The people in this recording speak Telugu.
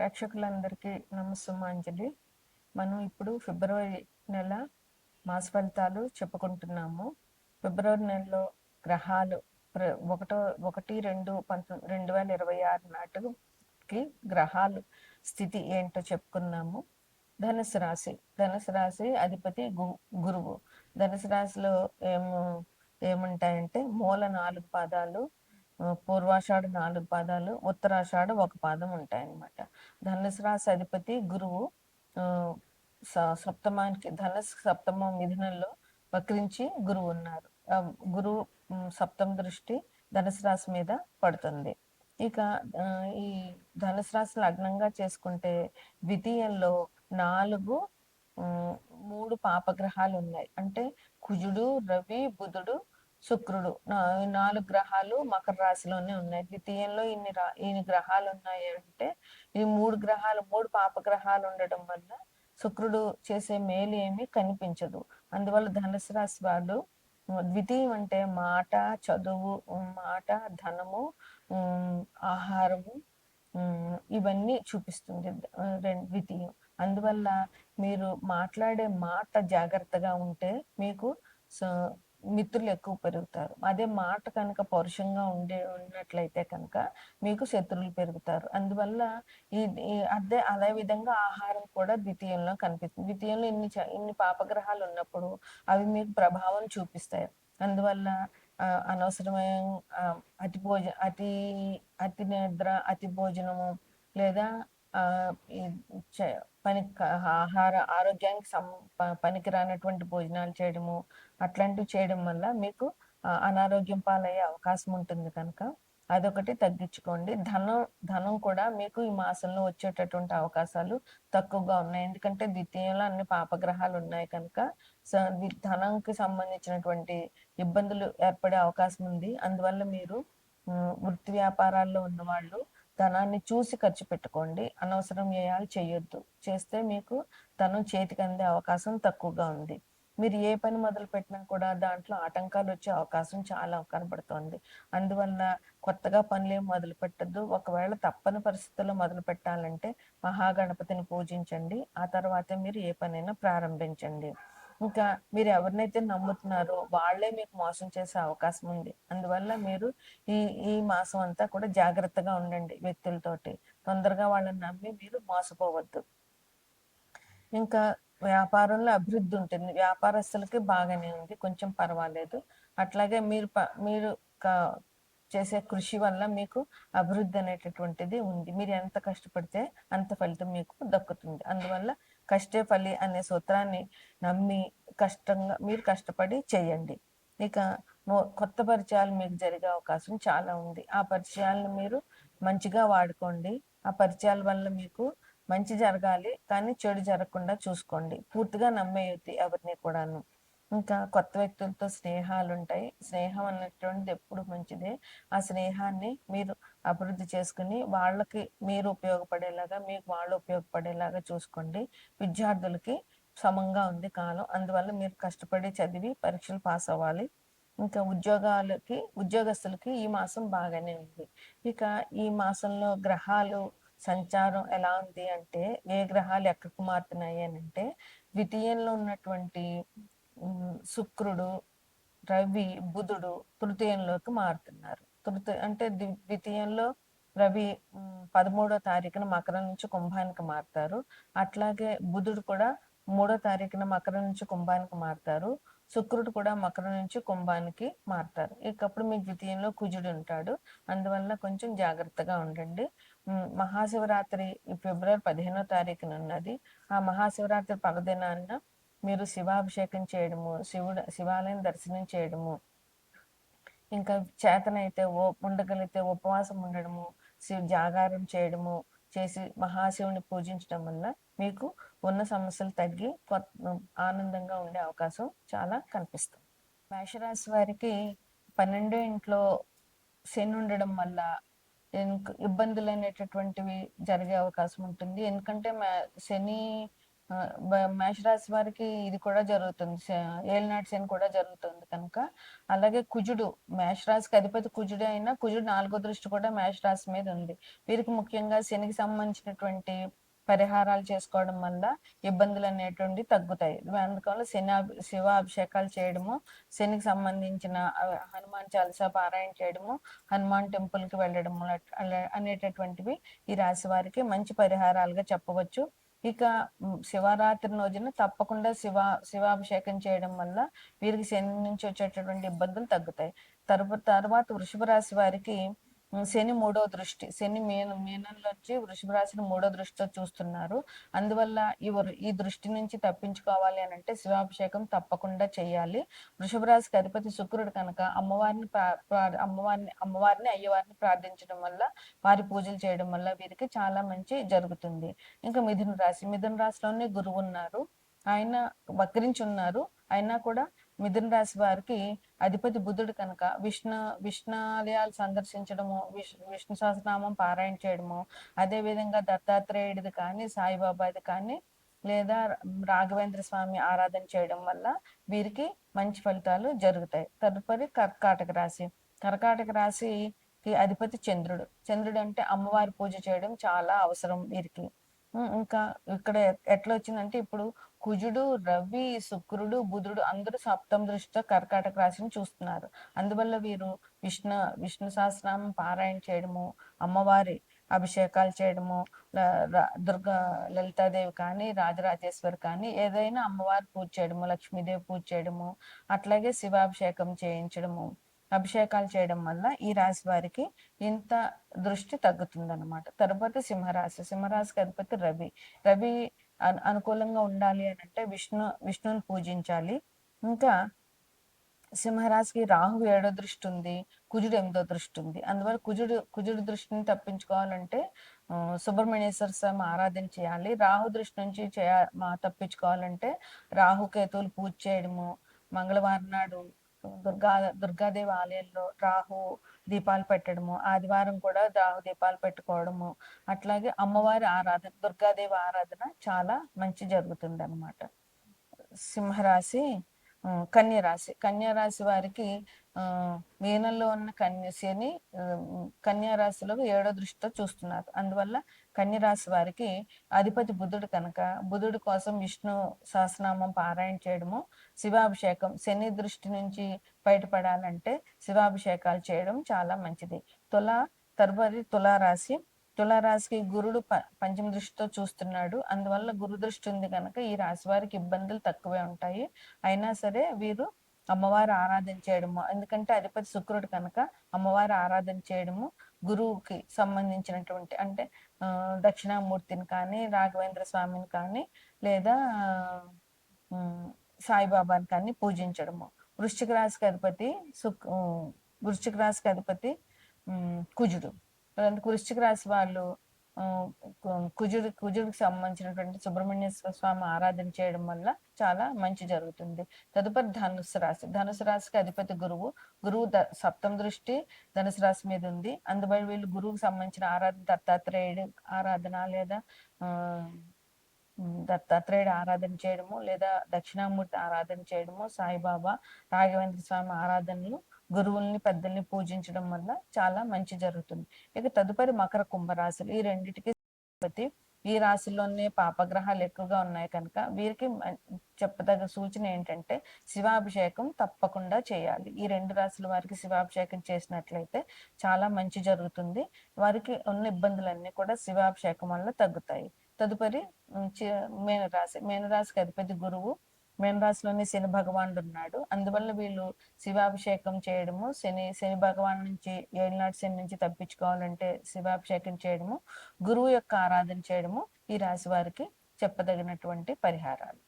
ప్రేక్షకులందరికీ నమస్సుమాంజలి మనం ఇప్పుడు ఫిబ్రవరి నెల మాస ఫలితాలు చెప్పుకుంటున్నాము. ఫిబ్రవరి నెలలో గ్రహాలు ప్ర- ఒకటో ఒకటి రెండు పంతొమ్మిది రెండు వేల ఇరవై ఆరు నాటికి గ్రహాలు స్థితి ఏంటో చెప్పుకున్నాము ధనుసు రాశి ధనుసు రాశి అధిపతి గు- గురువు. ధనుసు రాశిలో ఏము ఏముంటాయంటే మూల నాలుగు పాదాలు పూర్వాషాఢ నాలుగు పాదాలు ఉత్తరాషాఢ ఒక పాదం ఉంటాయన్నమాట. ధనుసు రాశి అధిపతి గురువు స- సప్తమానికి ధనుసు సప్తమ మిథునంలో వక్రించి గురువు ఉన్నారు. గురువు సప్తమ దృష్టి ధనుసు రాశి మీద పడుతుంది. ఇక ఈ ధనుసు రాశి లగ్నంగా చేసుకుంటే ద్వితీయంలో నాలుగు మూడు పాపగ్రహాలు ఉన్నాయి. అంటే కుజుడు రవి బుధుడు శుక్రుడు. నాలుగు గ్రహాలు మకర రాశిలోనే ఉన్నాయి. ద్వితీయంలో ఇన్ని రా ఇన్ని గ్రహాలు ఉన్నాయి అంటే ఈ మూడు గ్రహాలు మూడు పాప గ్రహాలు ఉండడం వల్ల శుక్రుడు చేసే మేలు ఏమీ కనిపించదు. అందువల్ల ధనుసు రాశి వాళ్ళు ద్వితీయం అంటే మాట చదువు మాట ధనము ఆహారము ఇవన్నీ చూపిస్తుంది ద్వితీయం. అందువల్ల మీరు మాట్లాడే మాట జాగ్రత్తగా ఉంటే మీకు మిత్రులు ఎక్కువ పెరుగుతారు. అదే మాట కనుక పౌరుషంగా ఉండే ఉన్నట్లయితే కనుక మీకు శత్రువులు పెరుగుతారు. అందువల్ల ఈ అదే అదే విధంగా ఆహారం కూడా ద్వితీయంలో కనిపిస్తుంది. ద్వితీయంలో ఇన్ని ఇన్ని పాపగ్రహాలు ఉన్నప్పుడు అవి మీకు ప్రభావం చూపిస్తాయి. అందువల్ల అనవసరమైన అతి భోజ అతి అతి నిద్ర అతి భోజనము లేదా పని ఆహార ఆరోగ్యానికి సం పనికిరానటువంటి భోజనాలు చేయడము అట్లాంటివి చేయడం వల్ల మీకు అనారోగ్యం పాలయ్యే అవకాశం ఉంటుంది కనుక అదొకటి తగ్గించుకోండి. ధనం ధనం కూడా మీకు ఈ మాసంలో వచ్చేటటువంటి అవకాశాలు తక్కువగా ఉన్నాయి. ఎందుకంటే ద్వితీయంలో అన్ని పాపగ్రహాలు ఉన్నాయి కనుక ధనంకి సంబంధించినటువంటి ఇబ్బందులు ఏర్పడే అవకాశం ఉంది. అందువల్ల మీరు వృత్తి వ్యాపారాల్లో ఉన్న వాళ్ళు ధనాన్ని చూసి ఖర్చు పెట్టుకోండి. అనవసరం వ్యయాలు చేయొద్దు. చేస్తే మీకు ధనం చేతికి అందే అవకాశం తక్కువగా ఉంది. మీరు ఏ పని మొదలు పెట్టినా కూడా దాంట్లో ఆటంకాలు వచ్చే అవకాశం చాలా కనబడుతోంది. అందువల్ల కొత్తగా పనులు ఏం మొదలు పెట్టద్దు. ఒకవేళ తప్పని పరిస్థితుల్లో మొదలు పెట్టాలంటే మహాగణపతిని పూజించండి. ఆ తర్వాతే మీరు ఏ పనైనా ప్రారంభించండి. ఇంకా మీరు ఎవరినైతే నమ్ముతున్నారో వాళ్ళే మీకు మోసం చేసే అవకాశం ఉంది. అందువల్ల మీరు ఈ ఈ మాసం అంతా కూడా జాగ్రత్తగా ఉండండి వ్యక్తులతోటి. తొందరగా వాళ్ళని నమ్మి మీరు మోసపోవద్దు. ఇంకా వ్యాపారంలో అభివృద్ధి ఉంటుంది. వ్యాపారస్తులకి బాగానే ఉంది. కొంచెం పర్వాలేదు. అట్లాగే మీరు ప- మీరు చేసే కృషి వల్ల మీకు అభివృద్ధి అనేటటువంటిది ఉంది. మీరు ఎంత కష్టపడితే అంత ఫలితం మీకు దక్కుతుంది. అందువల్ల కష్టే ఫలి అనే సూత్రాన్ని నమ్మి కష్టంగా మీరు కష్టపడి చేయండి. ఇక కొత్త పరిచయాలు మీకు జరిగే అవకాశం చాలా ఉంది. ఆ పరిచయాలను మీరు మంచిగా వాడుకోండి. ఆ పరిచయాల వల్ల మీకు మంచి జరగాలి కానీ చెడు జరగకుండా చూసుకోండి. పూర్తిగా నమ్మేయద్దు ఎవరిని కూడాను. ఇంకా కొత్త వ్యక్తులతో స్నేహాలు ఉంటాయి స్నేహం అన్నటువంటిది ఎప్పుడు మంచిదే. ఆ స్నేహాన్ని మీరు అభివృద్ధి చేసుకుని వాళ్ళకి మీరు ఉపయోగపడేలాగా మీకు వాళ్ళు ఉపయోగపడేలాగా చూసుకోండి. విద్యార్థులకి సమంగా ఉంది కాలం. అందువల్ల మీరు కష్టపడి చదివి పరీక్షలు పాస్ అవ్వాలి. ఇంకా ఉద్యోగాలకి ఉద్యోగస్తులకి ఈ మాసం బాగానే ఉంది. ఇక ఈ మాసంలో గ్రహాలు సంచారం ఎలా ఉంది అంటే ఏ గ్రహాలు ఎక్కడికి మారుతున్నాయి అని అంటే ద్వితీయంలో ఉన్నటువంటి శుక్రుడు రవి బుధుడు తృతీయంలోకి మారుతున్నారు. తృతీయ అంటే ద్వి- ద్వితీయంలో రవి పదమూడో తారీఖున మకరం నుంచి కుంభానికి మారుతారు. అట్లాగే బుధుడు కూడా మూడో తారీఖున మకరం నుంచి కుంభానికి మారుతారు. శుక్రుడు కూడా మకరం నుంచి కుంభానికి మారుతారు. ఇకప్పుడు మీ ద్వితీయంలో కుజుడు ఉంటాడు. అందువల్ల కొంచెం జాగ్రత్తగా ఉండండి. మహాశివరాత్రి ఫిబ్రవరి పదిహేనో తారీఖున ఉన్నది. ఆ మహాశివరాత్రి పర్వదినాన్న మీరు శివాభిషేకం చేయడము శివుడు శివాలయం దర్శనం చేయడము ఇంకా చేతనైతే ఓ ఉండగలిగితే ఉపవాసం ఉండడము శివ జాగారం చేయడము చేసి మహాశివుని పూజించడం వల్ల మీకు ఉన్న సమస్యలు తగ్గి కొత్త ఆనందంగా ఉండే అవకాశం చాలా కనిపిస్తుంది. మేషరాశి వారికి పన్నెండో ఇంట్లో శని ఉండడం వల్ల ఇబ్బందులు అనేటటువంటివి జరిగే అవకాశం ఉంటుంది. ఎందుకంటే శని మేషరాశి వారికి ఇది కూడా జరుగుతుంది. ఏలినాటి శని కూడా జరుగుతుంది కనుక. అలాగే కుజుడు మేషరాశికి అధిపతి కుజుడు అయినా కుజుడు నాలుగో దృష్టి కూడా మేషరాశి మీద ఉంది. వీరికి ముఖ్యంగా శనికి సంబంధించినటువంటి పరిహారాలు చేసుకోవడం వల్ల ఇబ్బందులు అనేటువంటి తగ్గుతాయి. అందువల్ల శని శివ అభిషేకాలు చేయడము శనికి సంబంధించిన హనుమాన్ చాలీసా పారాయణ చేయడము హనుమాన్ టెంపుల్కి వెళ్ళడము అలా- అనేటటువంటివి ఈ రాశి వారికి మంచి పరిహారాలుగా చెప్పవచ్చు. ఇక శివరాత్రి రోజున తప్పకుండా శివ శివాభిషేకం చేయడం వల్ల వీరికి శని నుంచి వచ్చేటటువంటి ఇబ్బందులు తగ్గుతాయి. తర్వాత తర్వాత వృషభ రాశి వారికి శని మూడో దృష్టి శని మీన మీనంలో వచ్చి వృషభ రాశిని మూడో దృష్టితో చూస్తున్నారు. అందువల్ల ఈ వృ- ఈ దృష్టి నుంచి తప్పించుకోవాలి అని అంటే శివాభిషేకం తప్పకుండా చేయాలి. వృషభ రాశికి అధిపతి శుక్రుడు కనుక అమ్మవారిని అమ్మవారిని అమ్మవారిని అయ్యవారిని ప్రార్థించడం వల్ల వారి పూజలు చేయడం వల్ల వీరికి చాలా మంచి జరుగుతుంది. ఇంకా మిథున రాశి మిథున రాశిలోనే గురువు ఉన్నారు. ఆయన వక్రించి ఉన్నారు. అయినా కూడా మిథున రాశి వారికి అధిపతి బుధుడు కనుక విష్ణు విష్ణాలయాలు సందర్శించడము విష్ విష్ణు సహస్రనామం పారాయణ చేయడము అదేవిధంగా దత్తాత్రేయుడిది కానీ సాయిబాబాది కానీ లేదా రాఘవేంద్ర స్వామి ఆరాధన చేయడం వల్ల వీరికి మంచి ఫలితాలు జరుగుతాయి. తదుపరి కర్కాటక రాశి. కర్కాటక రాశికి అధిపతి చంద్రుడు. చంద్రుడు అంటే అమ్మవారి పూజ చేయడం చాలా అవసరం వీరికి. ఇంకా ఇక్కడ ఎట్లా వచ్చిందంటే ఇప్పుడు కుజుడు రవి శుక్రుడు బుధుడు అందరూ సప్తమ దృష్టితో కర్కాటక రాశిని చూస్తున్నారు. అందువల్ల వీరు విష్ణు విష్ణు సహస్రనామం పారాయణ చేయడము అమ్మవారి అభిషేకాలు చేయడము దుర్గా లలితాదేవి కానీ రాజరాజేశ్వరి కానీ ఏదైనా అమ్మవారి పూజ చేయడము లక్ష్మీదేవి పూజ చేయడము అట్లాగే శివాభిషేకం చేయించడము అభిషేకాలు చేయడం వల్ల ఈ రాశి వారికి ఇంత దృష్టి తగ్గుతుంది అనమాట తర్వాత సింహరాశి సింహరాశికి అధిపతి రవి. రవి అనుకూలంగా ఉండాలి అని అంటే విష్ణు విష్ణుని పూజించాలి. ఇంకా సింహరాశికి రాహు ఏడో దృష్టి ఉంది కుజుడు ఎనిమిదో దృష్టి ఉంది. అందువల్ల కుజుడు కుజుడు దృష్టిని తప్పించుకోవాలంటే సుబ్రహ్మణ్యేశ్వర స్వామి ఆరాధన చేయాలి. రాహు దృష్టి నుంచి చేయ మా తప్పించుకోవాలంటే రాహు కేతువులు పూజ చేయడము మంగళవారం నాడు దుర్గా దుర్గాదేవి ఆలయంలో రాహు దీపాలు పెట్టడము ఆదివారం కూడా రాహు దీపాలు పెట్టుకోవడము అట్లాగే అమ్మవారి ఆరాధన దుర్గాదేవి ఆరాధన చాలా మంచి జరుగుతుంది అనమాట సింహరాశి కన్యరాశి. కన్యరాశి వారికి మీనంలో ఉన్న కన్య శని కన్యారాశిలో ఏడో దృష్టితో చూస్తున్నారు. అందువల్ల కన్యరాశి వారికి అధిపతి బుధుడు కనుక బుధుడు కోసం విష్ణు సహస్రనామం పారాయణ చేయడము శివాభిషేకం శని దృష్టి నుంచి బయటపడాలంటే శివాభిషేకాలు చేయడం చాలా మంచిది. తుల తదుపరి తులారాశి తులారాశికి గురుడు ప పంచమ దృష్టితో చూస్తున్నాడు. అందువల్ల గురు దృష్టి ఉంది కనుక ఈ రాశి వారికి ఇబ్బందులు తక్కువే ఉంటాయి. అయినా సరే వీరు అమ్మవారు ఆరాధన చేయడము ఎందుకంటే అధిపతి శుక్రుడు కనుక అమ్మవారు ఆరాధన చేయడము గురువుకి సంబంధించినటువంటి అంటే దక్షిణామూర్తిని కానీ రాఘవేంద్ర స్వామిని కానీ లేదా సాయిబాబాని కానీ పూజించడము. వృశ్చిక రాశికి అధిపతి సుక్ వృశ్చిక రాశికి అధిపతి కుజుడు. వృశ్చిక రాశి వాళ్ళు కుజుడు కుజుడికి సంబంధించినటువంటి సుబ్రహ్మణ్య స్వామి ఆరాధన చేయడం వల్ల చాలా మంచి జరుగుతుంది. తదుపరి ధనుసు రాశి. ధనుసు రాశికి అధిపతి గురువు. గురువు ద సప్తమ దృష్టి ధనుసు రాశి మీద ఉంది. అందువల్ల వీళ్ళు గురువుకి సంబంధించిన ఆరాధన దత్తాత్రేయుడు ఆరాధన లేదా దత్తాత్రేయుడు ఆరాధన చేయడము లేదా దక్షిణామూర్తి ఆరాధన చేయడము సాయిబాబా రాఘవేంద్ర స్వామి ఆరాధనలు గురువుల్ని పెద్దల్ని పూజించడం వల్ల చాలా మంచి జరుగుతుంది. ఇక తదుపరి మకర కుంభరాశులు ఈ రెండింటికి తిరుపతి ఈ రాశిలోనే పాపగ్రహాలు ఎక్కువగా ఉన్నాయి కనుక వీరికి మ- చెప్పదగ్గ సూచన ఏంటంటే శివాభిషేకం తప్పకుండా చేయాలి. ఈ రెండు రాశుల వారికి శివాభిషేకం చేసినట్లయితే చాలా మంచి జరుగుతుంది. వారికి ఉన్న ఇబ్బందులన్నీ కూడా శివాభిషేకం వల్ల తగ్గుతాయి. తదుపరి మేనరాశి మేనరాశికి మీనరాశి అధిపతి గురువు మీనరాశిలోని శని భగవానుడు ఉన్నాడు అందువల్ల వీళ్ళు శివాభిషేకం చేయడము శని శని భగవాన్ నుంచి ఏళ్ళనాటి శని నుంచి తప్పించుకోవాలంటే శివాభిషేకం చేయడము గురువు యొక్క ఆరాధన చేయడము ఈ రాశి వారికి చెప్పదగినటువంటి పరిహారాలు.